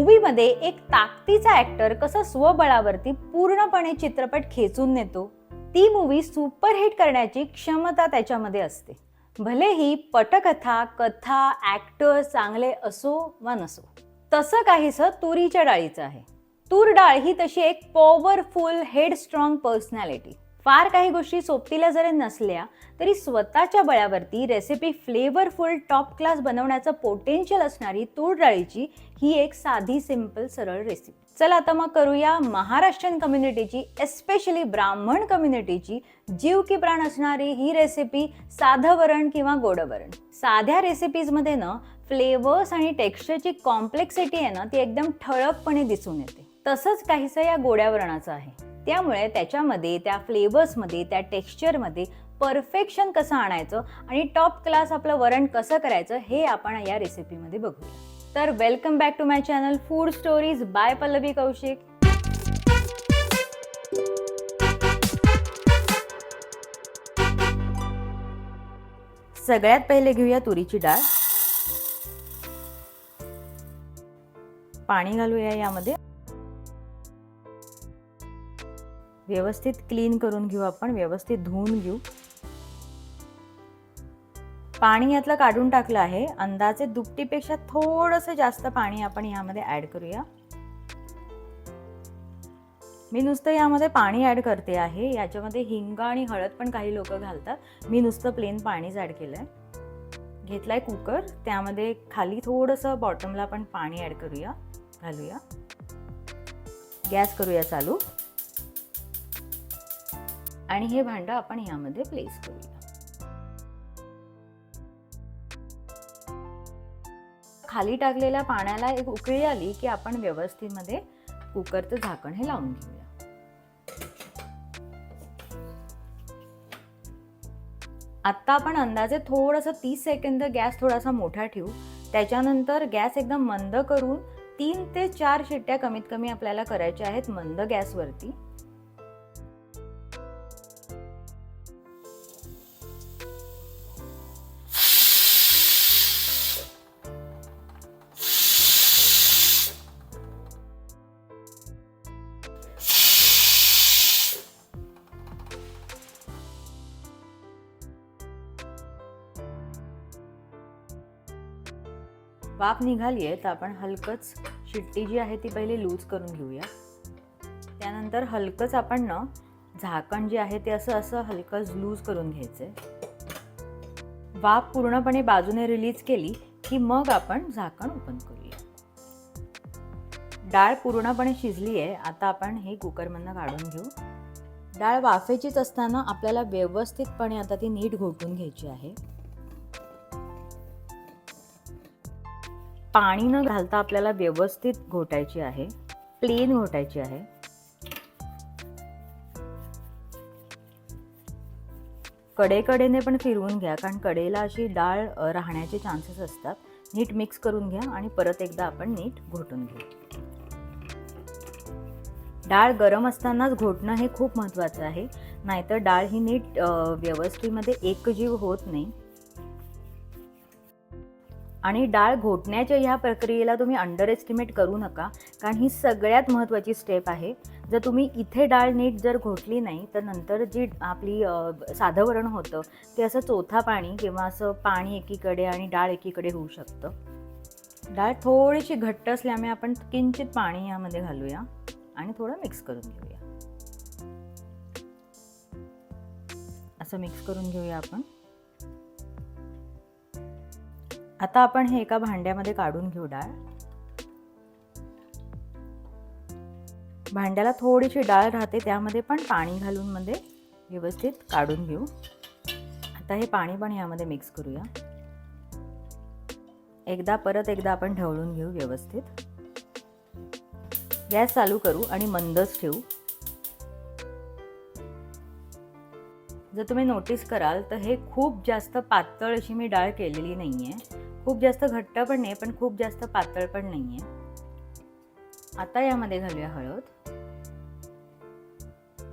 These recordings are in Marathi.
मूवीमध्ये एक ताकदीचा ऍक्टर कसं स्वबळावरती पूर्णपणे चित्रपट खेचून नेतो ती मूवी सुपरहिट करण्याची क्षमता त्याच्यामध्ये असते. भलेही पटकथा कथा ऍक्टर चांगले असो वा नसो तसं काहीसं तुरीच्या डाळीचं आहे. तूर डाळ ही तशी एक पॉवरफुल हेड स्ट्रॉंग पर्सनॅलिटी फार काही गोष्टी सोबतीला जरी नसल्या तरी स्वतःच्या बळावरती रेसिपी फ्लेवरफुल टॉप क्लास बनवण्याचं पोटेन्शियल असणारी तूर डाळीची ही एक साधी सिंपल सरळ रेसिपी चला आता मग करूया महाराष्ट्रीयन कम्युनिटीची एस्पेशली ब्राह्मण कम्युनिटीची जीव की प्राण असणारी ही रेसिपी साधं वरण किंवा गोड वरण. साध्या रेसिपीजमध्ये ना फ्लेवर्स आणि टेक्स्चरची कॉम्प्लेक्सिटी आहे ना ती एकदम ठळकपणे दिसून येते. तसंच काहीसं या गोड्या वरणाचं आहे. त्यामुळे त्याच्यामध्ये त्या फ्लेवर्समध्ये त्या टेक्स्चरमध्ये परफेक्शन कसं आणायचं आणि टॉप क्लास आपलं वरण कसं करायचं हे आपण या रेसिपीमध्ये बघूया. तर welcome back to my channel food stories by Pallavi Kaushik सगळ्यात पहिले घेऊया तुरीची डाळ. पाणी घालूया यामध्ये. व्यवस्थित क्लीन करून घेऊ आपण व्यवस्थित धुवून घेऊ. पाणी यातलं काढून टाकलं आहे. अंदाजे दुपटीपेक्षा थोडंसं जास्त पाणी आपण यामध्ये ॲड करूया. मी नुसतं यामध्ये पाणी ॲड करते आहे. याच्यामध्ये हिंग आणि हळद पण काही लोक घालतात. मी नुसतं प्लेन पाणीच ॲड केलं आहे घेतला आहे कुकर त्यामध्ये खाली थोडंसं बॉटमला आपण पाणी ॲड करूया. घालूया. गॅस करूया चालू. आणि हे भांडं आपण यामध्ये प्लेस करूया. खाली टाकलेल्या पाण्याला एक उकळी आली की आपण व्यवस्थेमध्ये कुकरचं झाकण हे लावून घेऊया. आत्ता आपण अंदाजे थोडंसं तीस सेकंद गॅस थोडासा मोठा ठेवू. त्याच्यानंतर गॅस एकदम मंद करून तीन ते चार शिट्ट्या कमीत कमी आपल्याला करायच्या आहेत मंद गॅसवरती. वाफ निघाली आहे तर आपण हलकंच शिट्टी जी आहे ती पहिले लूज करून घेऊया. त्यानंतर हलकंच आपण ना झाकण जे आहे ते असं असं हलकंच लूज करून घ्यायचंय. वाफ पूर्णपणे बाजूने रिलीज केली की मग आपण झाकण ओपन करूया. डाळ पूर्णपणे शिजली आहे आता आपण हे कुकरमधनं काढून घेऊ. डाळ वाफेचीच असताना आपल्याला व्यवस्थितपणे आता ती नीट घोटून घ्यायची आहे. पाणी न घालता आपल्याला व्यवस्थित घोटायची आहे प्लेन घोटायची आहे. कडेकडेने पण फिरवून घ्या कारण कडेला अशी डाळ राहण्याचे चान्सेस असतात. नीट मिक्स करून घ्या आणि परत एकदा आपण नीट घोटून घेऊ. डाळ गरम असतानाच घोटणं हे खूप महत्त्वाचं आहे. नाहीतर डाळ ही नीट व्यवस्थेमध्ये एकजीव होत नाही. आणि डाळ घोटण्याच्या ह्या प्रक्रियेला तुम्ही अंडर एस्टिमेट करू नका कारण ही सगळ्यात महत्त्वाची स्टेप आहे. जर तुम्ही इथे डाळ नीट जर घोटली नाही तर नंतर जी आपली साधं वरण होतं ते असं चोथा पाणी किंवा असं पाणी एकीकडे आणि डाळ एकीकडे होऊ शकतं. डाळ थोडीशी घट्ट असल्यामुळे आपण किंचित पाणी यामध्ये घालूया आणि थोडं मिक्स करून घेऊया. असं मिक्स करून घेऊया आपण. आता आपण हे एका भांड्यामध्ये काढून घेऊ डाळ. भांड्याला थोडीशी डाळ राहते त्यामध्ये पण पाणी घालून मध्ये व्यवस्थित काढून घेऊ. आता हे पाणी पण यामध्ये मिक्स करूया. एकदा परत एकदा आपण ढवळून घेऊ व्यवस्थित. गॅस चालू करू आणि मंदच ठेवू. जर तुम्ही नोटीस कराल तर हे खूप जास्त पातळ अशी मी डाळ केलेली नाही आहे खूप जास्त घट्ट पण नाही पण खूप जास्त पातळ पण नाही आहे आता यामध्ये घालूया हळद.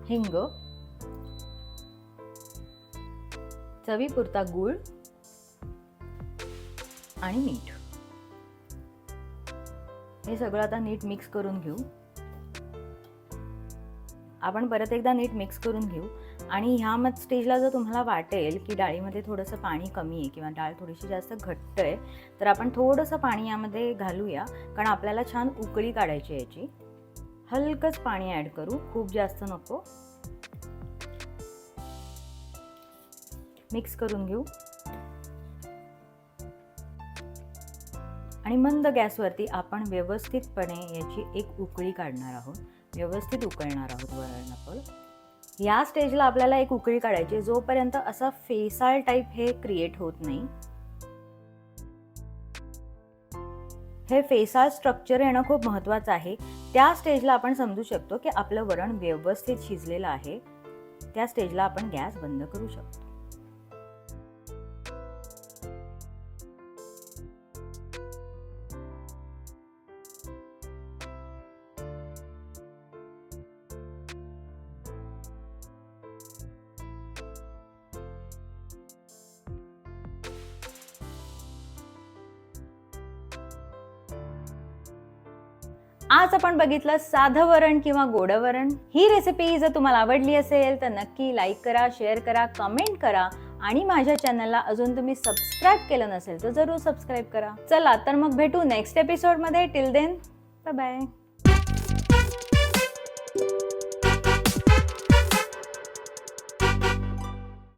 हिंग. चवीपुरता गूळ. आणि मीठ. हे सगळं आता नीट मिक्स करून घेऊ. आपण परत एकदा नीट मिक्स करून घेऊ. आणि ह्या मग स्टेजला जर तुम्हाला वाटेल की डाळीमध्ये थोडंसं पाणी कमी आहे किंवा डाळ थोडीशी जास्त घट्ट आहे तर आपण थोडंसं पाणी यामध्ये घालूया. कारण आपल्याला छान उकळी काढायची याची. हलकंच पाणी ॲड करू. खूप जास्त नको. मिक्स करून घेऊ. आणि मंद गॅसवरती आपण व्यवस्थितपणे याची एक उकळी काढणार आहोत. व्यवस्थित उकळणार आहोत वरण आपण. या स्टेजला आपल्याला एक उकळी काढायची जोपर्यंत असा फेसाळ टाईप हे क्रिएट होत नाही. हे फेसाळ स्ट्रक्चर येणं खूप महत्त्वाचं आहे. त्या स्टेजला आपण समजू शकतो की आपलं वरण व्यवस्थित शिजलेलं आहे. त्या स्टेजला आपण गॅस बंद करू शकतो. आज आपण बघितलं साधं वरण किंवा गोडं वरण ही रेसिपी जर तुम्हाला आवडली असेल तर नक्की लाईक करा शेअर करा कमेंट करा आणि माझ्या चॅनलला अजून तुम्ही सबस्क्राईब केलं नसेल तर जरूर सबस्क्राईब करा. चला तर मग भेटू नेक्स्ट एपिसोडमध्ये टिल देन बाय